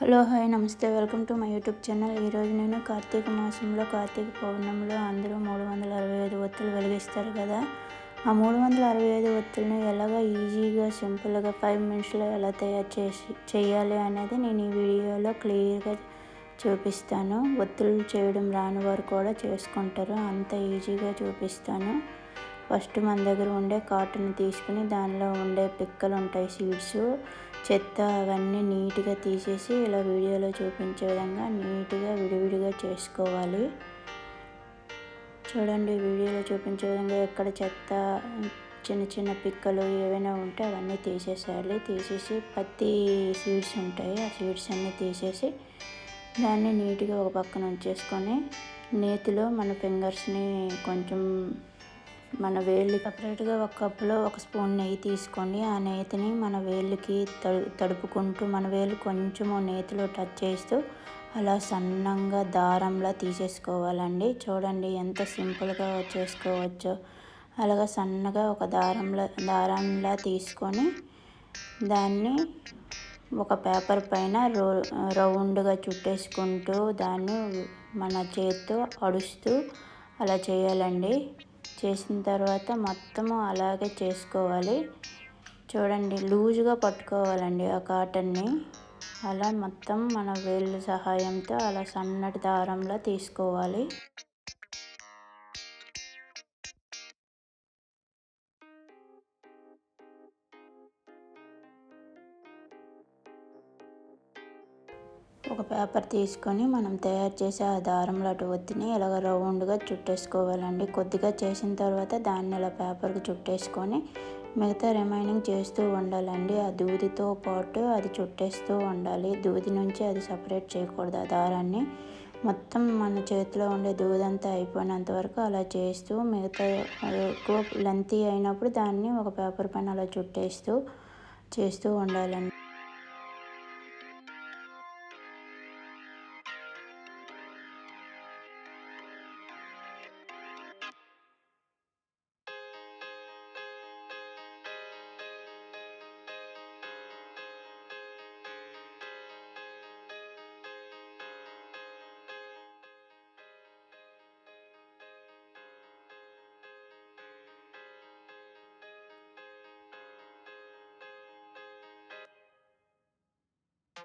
Hello hi namaste. Welcome to my YouTube channel. ఈరోజు నేను కార్తీక మాసంలో కార్తీక పౌర్ణమిలో అందరూ మూడు వందల అరవై ఐదు ఒత్తులు వెలిగిస్తారు కదా. ఆ మూడు వందల అరవై ఐదు ఒత్తులను ఎలాగ ఈజీగా సింపుల్గా ఫైవ్ మినిట్స్లో ఎలా తయారు చేసి చేయాలి అనేది నేను ఈ వీడియోలో క్లియర్గా చూపిస్తాను. ఒత్తులు చేయడం రాని వారు కూడా చేసుకుంటారు. అంత ఈజీగా చూపిస్తాను. ఫస్ట్ మన దగ్గర ఉండే కాటన్ తీసుకుని దానిలో ఉండే పిక్కలు ఉంటాయి సీడ్స్. చెత్త అవన్నీ నీట్గా తీసేసి ఇలా వీడియోలో చూపించే విధంగా నీట్గా విడివిడిగా చేసుకోవాలి. చూడండి వీడియోలో చూపించే విధంగా ఎక్కడ చెత్త చిన్న చిన్న పిక్కలు ఏవైనా ఉంటే అవన్నీ తీసేసేయాలి. తీసేసి పత్తి సీడ్స్ ఉంటాయి ఆ సీడ్స్ అన్నీ తీసేసి దాన్ని నీట్గా ఒక పక్కన ఉంచేసుకొని నేతిలో మన ఫింగర్స్ని కొంచెం మన వేళ్ళు సపరేట్గా ఒక కప్పులో ఒక స్పూన్ నెయ్యి తీసుకోండి ఆ నేతిని మన వేళ్ళకి తడుపుకుంటూ మన వేలు కొంచెము నేతిలో టచ్ చేస్తూ అలా సన్నంగా దారంలా తీసేసుకోవాలండి. చూడండి ఎంత సింపుల్గా చేసుకోవచ్చో. అలాగా సన్నగా ఒక దారంలా దారంలా తీసుకొని దాన్ని ఒక పేపర్ పైన రో రౌండ్గా చుట్టేసుకుంటూ దాన్ని మన చేత్తో అడుస్తూ అలా చేయాలండి. చేసిన తర్వాత మొత్తము అలాగే చేసుకోవాలి. చూడండి లూజుగా పట్టుకోవాలండి ఆ కాటన్ని. అలా మొత్తం మన వేళ్ళ సహాయంతో అలా సన్నటి దారంలో తీసుకోవాలి. ఒక పేపర్ తీసుకొని మనం తయారు చేసే ఆ దారంలో అటు ఒత్తిని ఇలాగ రౌండ్గా చుట్టేసుకోవాలండి. కొద్దిగా చేసిన తర్వాత దాన్ని ఇలా పేపర్కి చుట్టేసుకొని మిగతా రిమైనింగ్ చేస్తూ ఉండాలండి. ఆ దూదితో పాటు అది చుట్టేస్తూ ఉండాలి. దూది నుంచి అది సపరేట్ చేయకూడదు ఆ దారాన్ని. మొత్తం మన చేతిలో ఉండే దూదంతా అయిపోయినంత వరకు అలా చేస్తూ మిగతా ఎక్కువ లెంతీ అయినప్పుడు దాన్ని ఒక పేపర్ పైన అలా చుట్టేస్తూ చేస్తూ ఉండాలండి.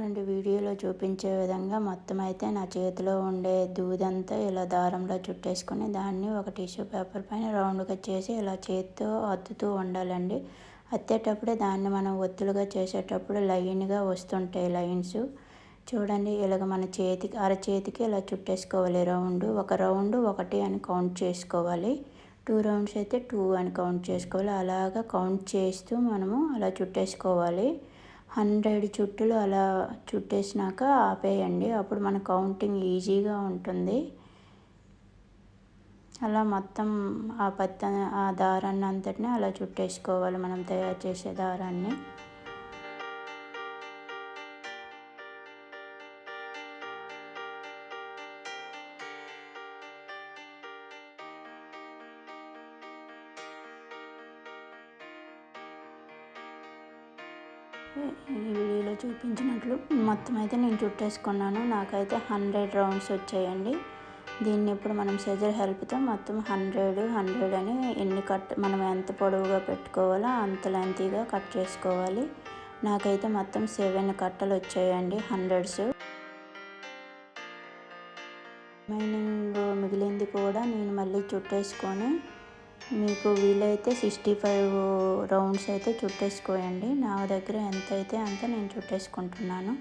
రెండు వీడియోలో చూపించే విధంగా మొత్తం అయితే నా చేతిలో ఉండే దూదంతా ఇలా దారంలో చుట్టేసుకొని దాన్ని ఒక టిష్యూ పేపర్ పైన రౌండ్గా చేసి ఇలా చేతితో అత్తుతూ ఉండాలండి. అత్తేటప్పుడే దాన్ని మనం ఒత్తులుగా చేసేటప్పుడు లైన్గా వస్తుంటాయి లైన్స్. చూడండి ఇలాగ మన చేతికి అరచేతికి ఇలా చుట్టేసుకోవాలి రౌండ్. ఒక రౌండ్ ఒకటి అని కౌంట్ చేసుకోవాలి. టూ రౌండ్స్ అయితే టూ అని కౌంట్ చేసుకోవాలి. అలాగా కౌంట్ చేస్తూ మనము అలా చుట్టేసుకోవాలి. హండ్రెడ్ చుట్టులు అలా చుట్టేసినాక ఆపేయండి. అప్పుడు మన కౌంటింగ్ ఈజీగా ఉంటుంది. అలా మొత్తం ఆ పత్త ఆ దారాన్ని అంతటిని అలా చుట్టేసుకోవాలి. మనం తయారు చేసే దారాన్ని. ఈ వీడియోలో చూపించినట్లు మొత్తం అయితే నేను చుట్టేసుకున్నాను. నాకైతే హండ్రెడ్ రౌండ్స్ వచ్చాయండి. దీన్ని ఇప్పుడు మనం సెజర్ హెల్ప్తో మొత్తం హండ్రెడ్ హండ్రెడ్ అని ఎన్ని కట్ మనం ఎంత పొడవుగా పెట్టుకోవాలో అంత లెంతీగా కట్ చేసుకోవాలి. నాకైతే మొత్తం సెవెన్ కట్టలు వచ్చాయండి హండ్రెడ్స్. రిమైనింగ్ మిగిలింది కూడా నేను మళ్ళీ చుట్టేసుకొని మీకు వీలైతే సిక్స్టీ ఫైవ్ రౌండ్స్ అయితే చుట్టేసుకోయండి. నా దగ్గర ఎంత అయితే అంత నేను చుట్టేసుకుంటున్నాను.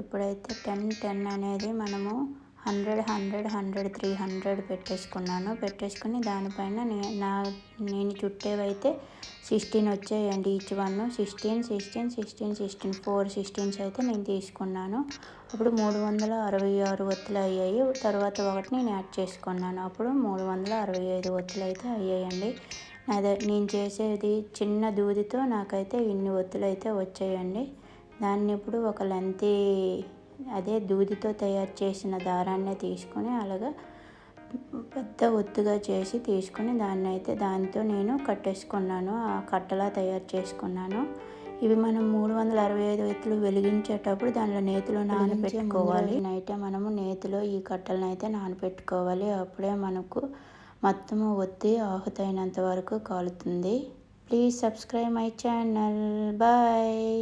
ఇప్పుడైతే టెన్ టెన్ అనేది మనము hundred hundred hundred three hundred పెట్టేసుకున్నాను. పెట్టేసుకుని దానిపైన నా నేను చుట్టేవైతే సిక్స్టీన్ వచ్చాయండి each one. Sixteen sixteen sixteen sixteen four sixteens అయితే నేను తీసుకున్నాను. అప్పుడు మూడు వందల అరవై ఆరు ఒత్తులు అయ్యాయి. తర్వాత ఒకటి నేను యాడ్ చేసుకున్నాను. అప్పుడు మూడు వందల అరవై ఐదు ఒత్తులు అయితే అయ్యాయండి. అదే నేను చేసేది చిన్న దూదితో నాకైతే ఇన్ని ఒత్తులు అయితే వచ్చాయండి. దాన్ని ఇప్పుడు ఒక లెంతీ అదే దూదితో తయారు చేసిన దారాన్ని తీసుకొని అలాగా పెద్ద ఒత్తుగా చేసి తీసుకొని దాన్ని అయితే దాంతో నేను కట్టేసుకున్నాను ఆ కట్టలా తయారు చేసుకున్నాను. ఇవి మనం మూడు వందల అరవై ఐదు ఎత్తులు వెలిగించేటప్పుడు దానిలో నేతిలో నానబెట్టుకోవాలి. నైటే మనము నేతిలో ఈ కట్టలను అయితే నానబెట్టుకోవాలి. అప్పుడే మనకు మొత్తము ఒత్తి ఆహుతైనంత వరకు కాలుతుంది. Please subscribe my channel. Bye.